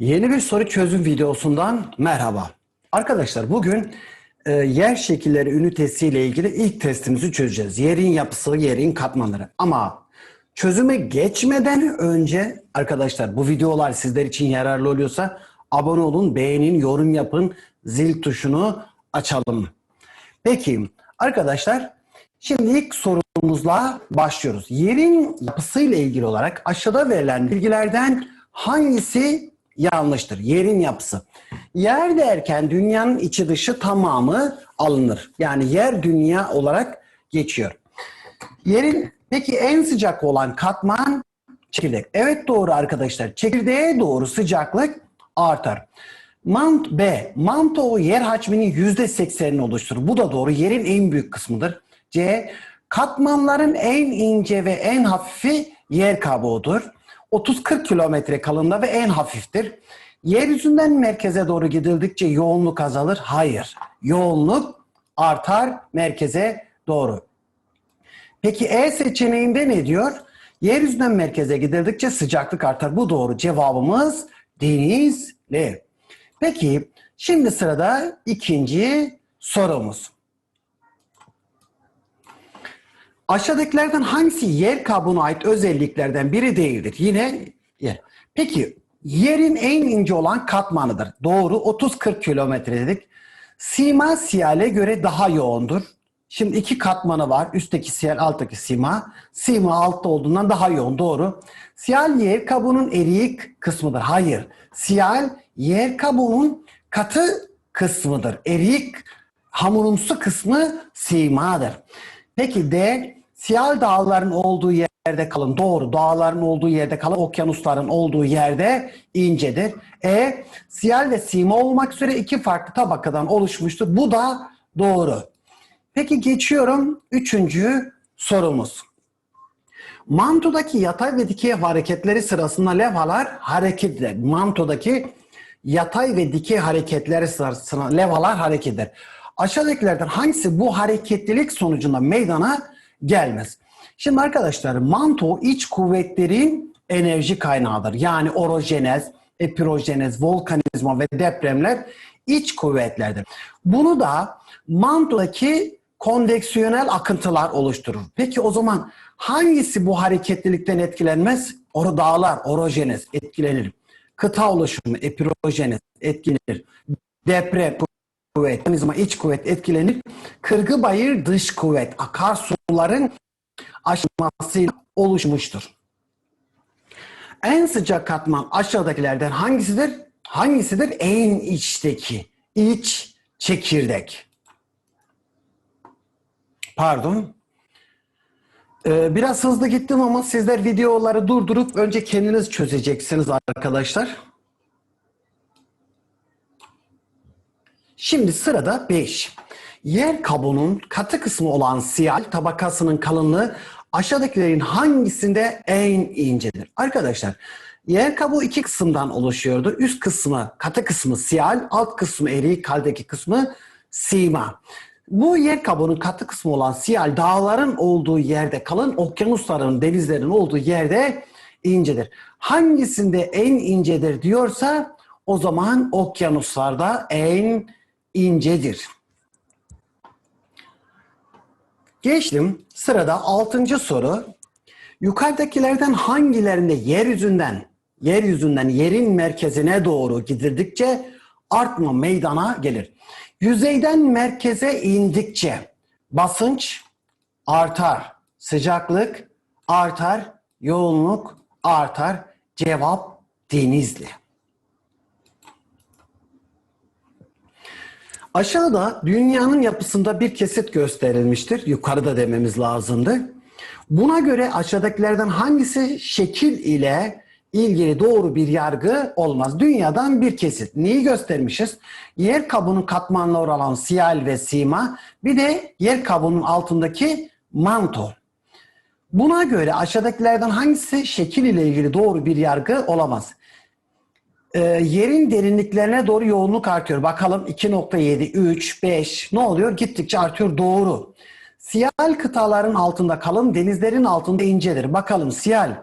Yeni bir soru çözüm videosundan merhaba. Arkadaşlar bugün e, yer şekilleri ünitesiyle ilgili ilk testimizi çözeceğiz. Yerin yapısı, yerin katmanları. Ama çözüme geçmeden önce arkadaşlar bu videolar sizler için yararlı oluyorsa abone olun, beğenin, yorum yapın, zil tuşunu açalım. Peki arkadaşlar şimdi ilk sorumuzla başlıyoruz. Yerin yapısıyla ilgili olarak aşağıda verilen bilgilerden hangisi yanlıştır? Yerin yapısı. Yer derken dünyanın içi dışı tamamı alınır. Yani yer dünya olarak geçiyor. Yerin peki en sıcak olan katman çekirdek. Evet doğru arkadaşlar. Çekirdeğe doğru sıcaklık artar. Mant B. Manto yer hacminin %80'ini oluşturur. Bu da doğru. Yerin en büyük kısmıdır. C. Katmanların en ince ve en hafifi yer kabuğudur. 30-40 kilometre kalınlığı ve en hafiftir. Yeryüzünden merkeze doğru gidildikçe yoğunluk azalır. Hayır. Yoğunluk artar merkeze doğru. Peki E seçeneğinde ne diyor? Yeryüzünden merkeze gidildikçe sıcaklık artar. Bu doğru. Cevabımız denizli. Peki şimdi sırada ikinci sorumuz. Aşağıdakilerden hangisi yer kabuğuna ait özelliklerden biri değildir? Yine yer. Peki yerin en ince olan katmanıdır. Doğru 30-40 kilometre dedik. Sima siyale göre daha yoğundur. Şimdi iki katmanı var. Üstteki siyal, alttaki sima. Sima altta olduğundan daha yoğun. Doğru. Siyal yer kabuğunun eriyik kısmıdır. Hayır. Siyal yer kabuğunun katı kısmıdır. Eriyik hamurumsu kısmı simadır. Peki D siyal dağların olduğu yerde kalın. Doğru. Dağların olduğu yerde kalın. Okyanusların olduğu yerde incedir. E siyal ve sima olmak üzere iki farklı tabakadan oluşmuştur. Bu da doğru. Peki geçiyorum üçüncü sorumuz. Mantodaki yatay ve dikey hareketleri sırasında levhalar hareket eder. Mantodaki yatay ve dikey hareketleri sırasında levhalar hareket eder. Aşağıdakilerden hangisi bu hareketlilik sonucunda meydana gelmez? Şimdi arkadaşlar manto iç kuvvetlerin enerji kaynağıdır. Yani orojenez, epirojenez, volkanizma ve depremler iç kuvvetlerdir. Bunu da mantodaki konveksiyonel akıntılar oluşturur. Peki o zaman hangisi bu hareketlilikten etkilenmez? Or dağlar, orojenez etkilenir. Kıta oluşumu, epirojenez etkilenir. Deprem kuvvet, organizma iç kuvvet etkilenir. Kırgı bayır dış kuvvet, akarsuların aşmasıyla oluşmuştur. En sıcak katman aşağıdakilerden hangisidir? Hangisidir? En içteki. iç çekirdek. Pardon. Ee, biraz hızlı gittim ama sizler videoları durdurup önce kendiniz çözeceksiniz arkadaşlar. Şimdi sırada 5. Yer kabuğunun katı kısmı olan siyal tabakasının kalınlığı aşağıdakilerin hangisinde en incedir? Arkadaşlar yer kabuğu iki kısımdan oluşuyordu. Üst kısmı katı kısmı siyal, alt kısmı erik, kaldeki kısmı sima. Bu yer kabuğunun katı kısmı olan siyal dağların olduğu yerde kalın, okyanusların, denizlerin olduğu yerde incedir. Hangisinde en incedir diyorsa o zaman okyanuslarda en incedir. Geçtim. Sırada altıncı soru. Yukarıdakilerden hangilerinde yeryüzünden, yeryüzünden yerin merkezine doğru gidildikçe artma meydana gelir? Yüzeyden merkeze indikçe basınç artar, sıcaklık artar, yoğunluk artar. Cevap denizli. Aşağıda dünyanın yapısında bir kesit gösterilmiştir. Yukarıda dememiz lazımdı. Buna göre aşağıdakilerden hangisi şekil ile ilgili doğru bir yargı olmaz. Dünyadan bir kesit. Neyi göstermişiz? Yer kabuğunun katmanları olan siyal ve sima, bir de yer kabuğunun altındaki manto. Buna göre aşağıdakilerden hangisi şekil ile ilgili doğru bir yargı olamaz? Ee, yerin derinliklerine doğru yoğunluk artıyor. Bakalım 2.7, 3, 5 ne oluyor? Gittikçe artıyor. Doğru. Siyal kıtaların altında kalın, denizlerin altında incedir. Bakalım siyal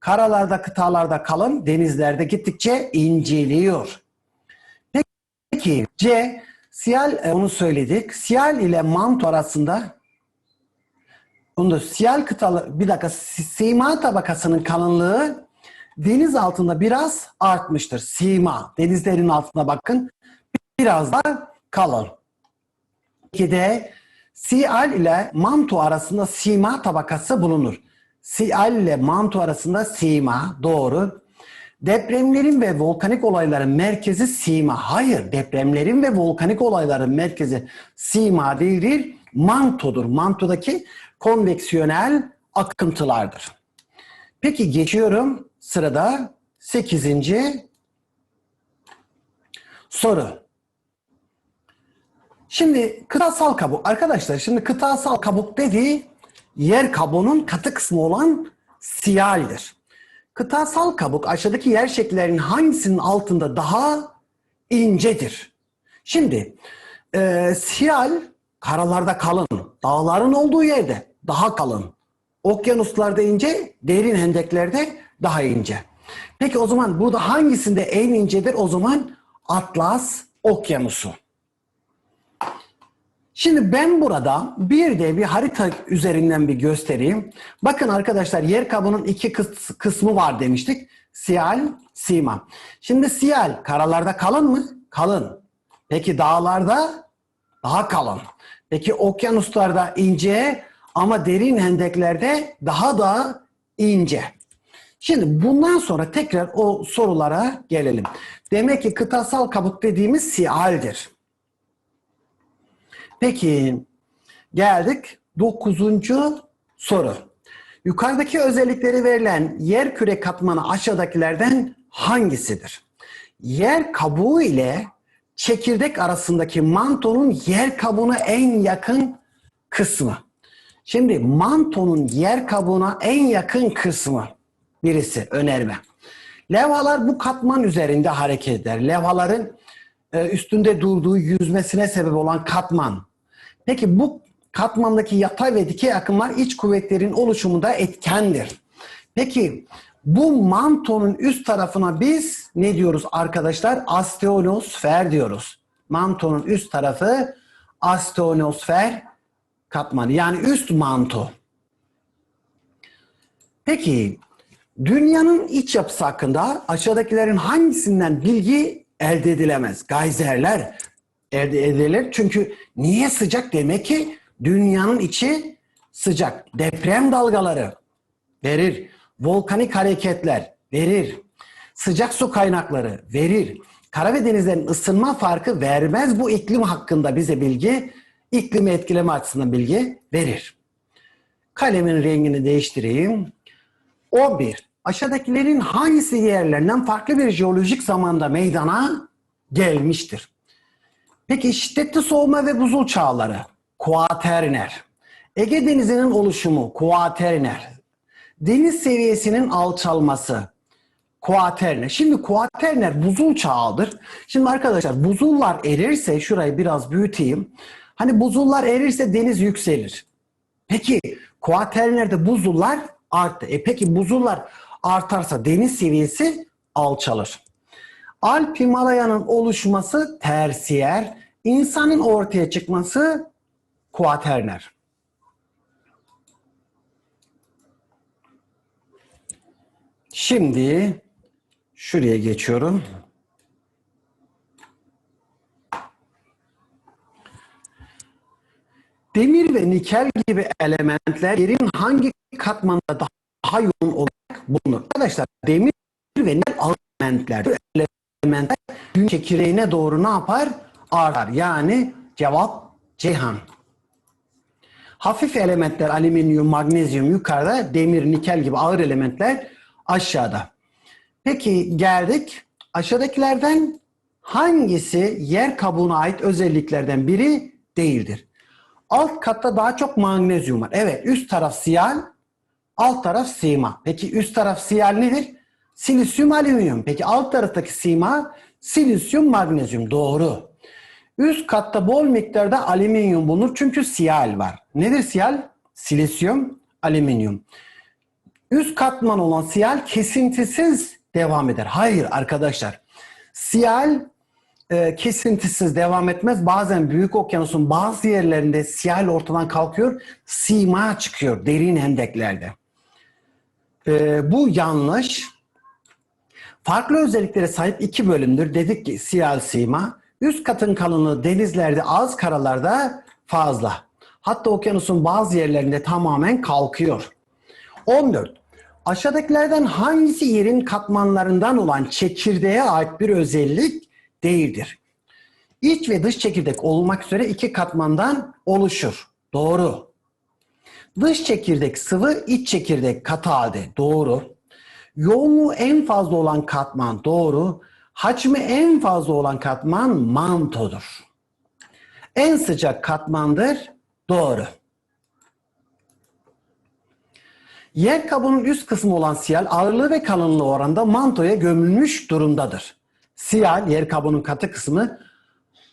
Karalarda, kıtalarda kalın, denizlerde gittikçe inceliyor. Peki C, siyal e, onu söyledik. Siyal ile manto arasında onu da siyal kıtalı bir dakika si- sima tabakasının kalınlığı deniz altında biraz artmıştır. Sima denizlerin altına bakın biraz da kalın. Peki de siyal ile manto arasında sima tabakası bulunur. Siyal ile manto arasında sima doğru. Depremlerin ve volkanik olayların merkezi sima. Hayır, depremlerin ve volkanik olayların merkezi sima değildir, mantodur. Mantodaki konveksiyonel akıntılardır. Peki geçiyorum sırada 8. soru. Şimdi kıtasal kabuk. Arkadaşlar şimdi kıtasal kabuk dediği yer kabuğunun katı kısmı olan siyaldir. Kıtasal kabuk aşağıdaki yer şekillerinin hangisinin altında daha incedir? Şimdi e, siyal karalarda kalın, dağların olduğu yerde daha kalın. Okyanuslarda ince, derin hendeklerde daha ince. Peki o zaman burada hangisinde en incedir? O zaman Atlas Okyanusu. Şimdi ben burada bir de bir harita üzerinden bir göstereyim. Bakın arkadaşlar yer kabuğunun iki kıs- kısmı var demiştik. Siyal, sima. Şimdi siyal karalarda kalın mı? Kalın. Peki dağlarda daha kalın. Peki okyanuslarda ince ama derin hendeklerde daha da ince. Şimdi bundan sonra tekrar o sorulara gelelim. Demek ki kıtasal kabuk dediğimiz siyaldir. Peki geldik dokuzuncu soru. Yukarıdaki özellikleri verilen yer küre katmanı aşağıdakilerden hangisidir? Yer kabuğu ile çekirdek arasındaki mantonun yer kabuğuna en yakın kısmı. Şimdi mantonun yer kabuğuna en yakın kısmı birisi önerme. Levhalar bu katman üzerinde hareket eder. Levhaların e, üstünde durduğu yüzmesine sebep olan katman. Peki bu katmandaki yatay ve dikey akımlar iç kuvvetlerin oluşumunda etkendir. Peki bu mantonun üst tarafına biz ne diyoruz arkadaşlar? Astenosfer diyoruz. Mantonun üst tarafı astenosfer katmanı yani üst manto. Peki dünyanın iç yapısı hakkında aşağıdakilerin hangisinden bilgi elde edilemez? Gayzerler elde edilir. Çünkü niye sıcak? Demek ki dünyanın içi sıcak. Deprem dalgaları verir. Volkanik hareketler verir. Sıcak su kaynakları verir. Kara ve denizlerin ısınma farkı vermez bu iklim hakkında bize bilgi. İklimi etkileme açısından bilgi verir. Kalemin rengini değiştireyim. 11. Aşağıdakilerin hangisi yerlerinden farklı bir jeolojik zamanda meydana gelmiştir? Peki şiddetli soğuma ve buzul çağları, kuaterner. Ege Denizi'nin oluşumu, kuaterner. Deniz seviyesinin alçalması, kuaterner. Şimdi kuaterner buzul çağıdır. Şimdi arkadaşlar buzullar erirse, şurayı biraz büyüteyim. Hani buzullar erirse deniz yükselir. Peki kuaternerde buzullar arttı. E peki buzullar artarsa deniz seviyesi alçalır. Alp Himalaya'nın oluşması tersiyer, insanın ortaya çıkması kuaterner. Şimdi şuraya geçiyorum. Demir ve nikel gibi elementler yerin hangi katmanda daha yoğun olarak bulunur? Arkadaşlar demir ve nikel elementler, elementler gün çekirdeğine doğru ne yapar? Artar. Yani cevap Ceyhan. Hafif elementler alüminyum, magnezyum yukarıda, demir, nikel gibi ağır elementler aşağıda. Peki geldik. Aşağıdakilerden hangisi yer kabuğuna ait özelliklerden biri değildir? Alt katta daha çok magnezyum var. Evet üst taraf siyal, alt taraf sima. Peki üst taraf siyal nedir? Silisyum alüminyum. Peki alt taraftaki sima silisyum magnezyum. Doğru. Üst katta bol miktarda alüminyum bulunur çünkü siyal var. Nedir siyal? Silisyum, alüminyum. üst katman olan siyal kesintisiz devam eder. Hayır arkadaşlar. Siyal e, kesintisiz devam etmez. Bazen büyük okyanusun bazı yerlerinde siyal ortadan kalkıyor. Sima çıkıyor derin hendeklerde. E, bu yanlış. Farklı özelliklere sahip iki bölümdür. Dedik ki siyal sima. Üst katın kalınlığı denizlerde az, karalarda fazla. Hatta okyanusun bazı yerlerinde tamamen kalkıyor. 14. Aşağıdakilerden hangisi yerin katmanlarından olan çekirdeğe ait bir özellik değildir? İç ve dış çekirdek olmak üzere iki katmandan oluşur. Doğru. Dış çekirdek sıvı, iç çekirdek katı halde. Doğru. Yoğunluğu en fazla olan katman doğru. Hacmi en fazla olan katman mantodur. En sıcak katmandır. Doğru. Yer kabuğunun üst kısmı olan siyal ağırlığı ve kalınlığı oranında mantoya gömülmüş durumdadır. Siyal yer kabuğunun katı kısmı.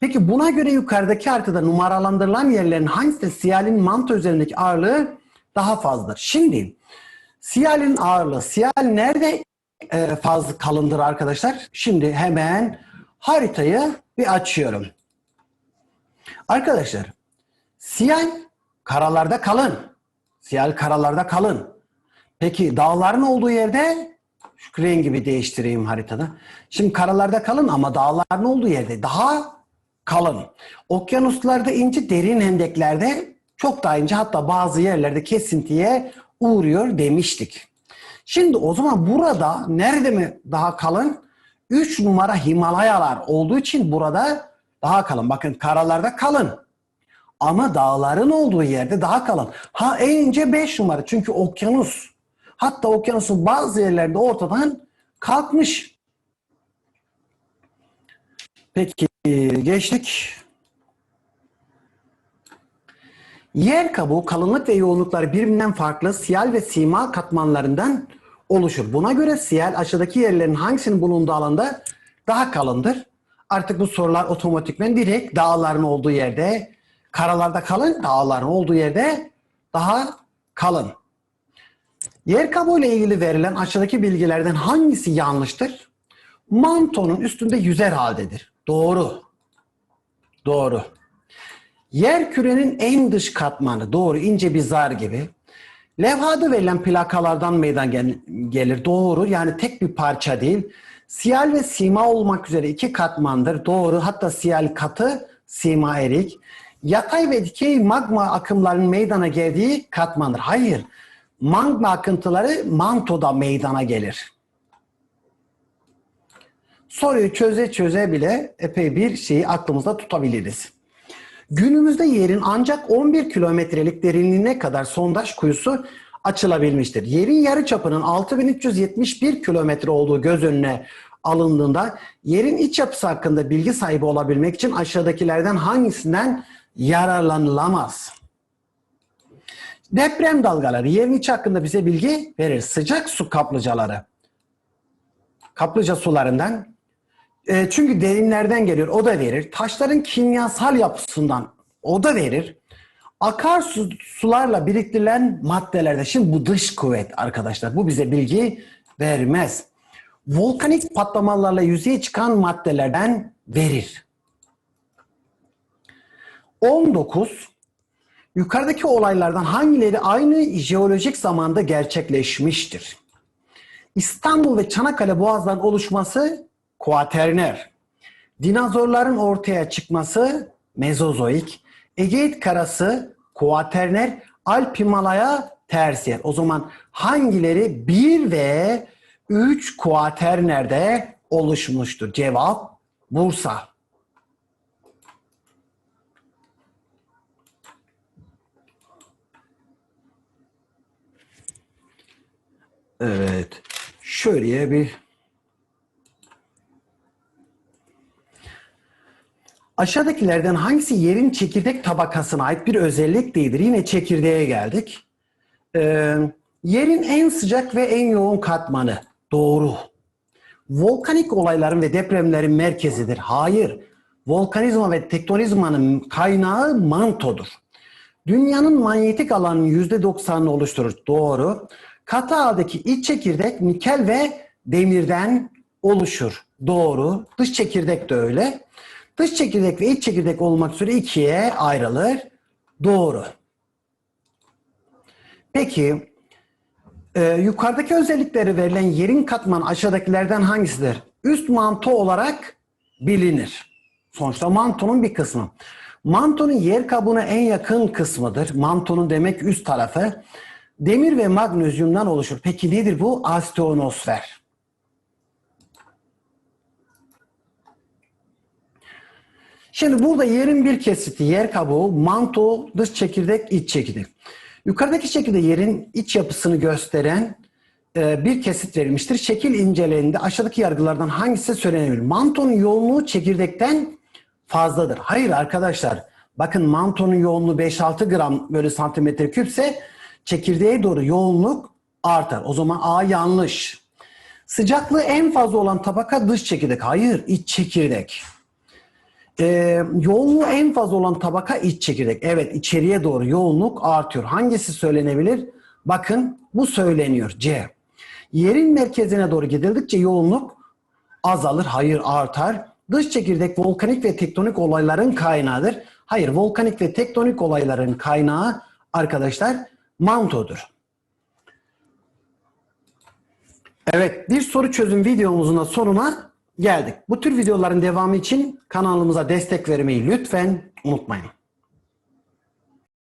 Peki buna göre yukarıdaki haritada numaralandırılan yerlerin hangisinde siyalin manto üzerindeki ağırlığı daha fazladır? Şimdi siyalin ağırlığı, siyal nerede e, fazla kalındır arkadaşlar? Şimdi hemen haritayı bir açıyorum. Arkadaşlar siyal karalarda kalın. Siyal karalarda kalın. Peki dağların olduğu yerde şu rengi bir değiştireyim haritada. Şimdi karalarda kalın ama dağların olduğu yerde daha kalın. Okyanuslarda ince derin hendeklerde çok daha ince hatta bazı yerlerde kesintiye uğruyor demiştik. Şimdi o zaman burada nerede mi daha kalın? 3 numara Himalayalar olduğu için burada daha kalın. Bakın karalarda kalın. Ama dağların olduğu yerde daha kalın. Ha en ince 5 numara çünkü okyanus. Hatta okyanusun bazı yerlerde ortadan kalkmış. Peki geçtik. Yer kabuğu kalınlık ve yoğunlukları birbirinden farklı siyal ve sima katmanlarından oluşur. Buna göre siyal aşağıdaki yerlerin hangisinin bulunduğu alanda daha kalındır? Artık bu sorular otomatikmen direkt dağların olduğu yerde, karalarda kalın, dağların olduğu yerde daha kalın. Yer kabuğu ile ilgili verilen aşağıdaki bilgilerden hangisi yanlıştır? Mantonun üstünde yüzer haldedir. Doğru. Doğru. Yer kürenin en dış katmanı doğru ince bir zar gibi. Levhada verilen plakalardan meydan gel- gelir. Doğru. Yani tek bir parça değil. Siyal ve sima olmak üzere iki katmandır. Doğru. Hatta siyal katı, sima erik. Yatay ve dikey magma akımlarının meydana geldiği katmandır. Hayır. Magma akıntıları mantoda meydana gelir. Soruyu çöze çöze bile epey bir şeyi aklımızda tutabiliriz. Günümüzde yerin ancak 11 kilometrelik derinliğine kadar sondaj kuyusu açılabilmiştir. Yerin yarıçapının 6371 kilometre olduğu göz önüne alındığında yerin iç yapısı hakkında bilgi sahibi olabilmek için aşağıdakilerden hangisinden yararlanılamaz? Deprem dalgaları yerin içi hakkında bize bilgi verir. Sıcak su kaplıcaları. Kaplıca sularından e, çünkü derinlerden geliyor. O da verir. Taşların kimyasal yapısından o da verir. Akarsu sularla biriktirilen maddelerde şimdi bu dış kuvvet arkadaşlar. Bu bize bilgi vermez. Volkanik patlamalarla yüzeye çıkan maddelerden verir. 19. Yukarıdaki olaylardan hangileri aynı jeolojik zamanda gerçekleşmiştir? İstanbul ve Çanakkale boğazların oluşması kuaterner. Dinozorların ortaya çıkması mezozoik. Egeit karası kuaterner. Alp Himalaya tersiyer. O zaman hangileri 1 ve 3 kuaternerde oluşmuştur? Cevap Bursa. Evet. Şöyle bir Aşağıdakilerden hangisi yerin çekirdek tabakasına ait bir özellik değildir? Yine çekirdeğe geldik. Ee, yerin en sıcak ve en yoğun katmanı. Doğru. Volkanik olayların ve depremlerin merkezidir. Hayır. Volkanizma ve tektonizmanın kaynağı mantodur. Dünyanın manyetik alanının %90'ını oluşturur. Doğru. Katı haldeki iç çekirdek nikel ve demirden oluşur. Doğru. Dış çekirdek de öyle. Dış çekirdek ve iç çekirdek olmak üzere ikiye ayrılır. Doğru. Peki e, yukarıdaki özellikleri verilen yerin katmanı aşağıdakilerden hangisidir? Üst manto olarak bilinir. Sonuçta mantonun bir kısmı. Mantonun yer kabuğuna en yakın kısmıdır. Mantonun demek üst tarafı. Demir ve magnezyumdan oluşur. Peki nedir bu? Astenosfer. Şimdi burada yerin bir kesiti, yer kabuğu, manto, dış çekirdek, iç çekirdek. Yukarıdaki şekilde yerin iç yapısını gösteren e, bir kesit verilmiştir. Şekil inceleğinde aşağıdaki yargılardan hangisi söylenebilir? Mantonun yoğunluğu çekirdekten fazladır. Hayır arkadaşlar. Bakın mantonun yoğunluğu 5-6 gram bölü santimetre küpse çekirdeğe doğru yoğunluk artar. O zaman A yanlış. Sıcaklığı en fazla olan tabaka dış çekirdek. Hayır iç çekirdek. Ee, yoğunluğu en fazla olan tabaka iç çekirdek. Evet içeriye doğru yoğunluk artıyor. Hangisi söylenebilir? Bakın bu söyleniyor C. Yerin merkezine doğru gidildikçe yoğunluk azalır. Hayır artar. Dış çekirdek volkanik ve tektonik olayların kaynağıdır. Hayır volkanik ve tektonik olayların kaynağı arkadaşlar mantodur. Evet bir soru çözüm videomuzun da sonuna geldik. Bu tür videoların devamı için kanalımıza destek vermeyi lütfen unutmayın.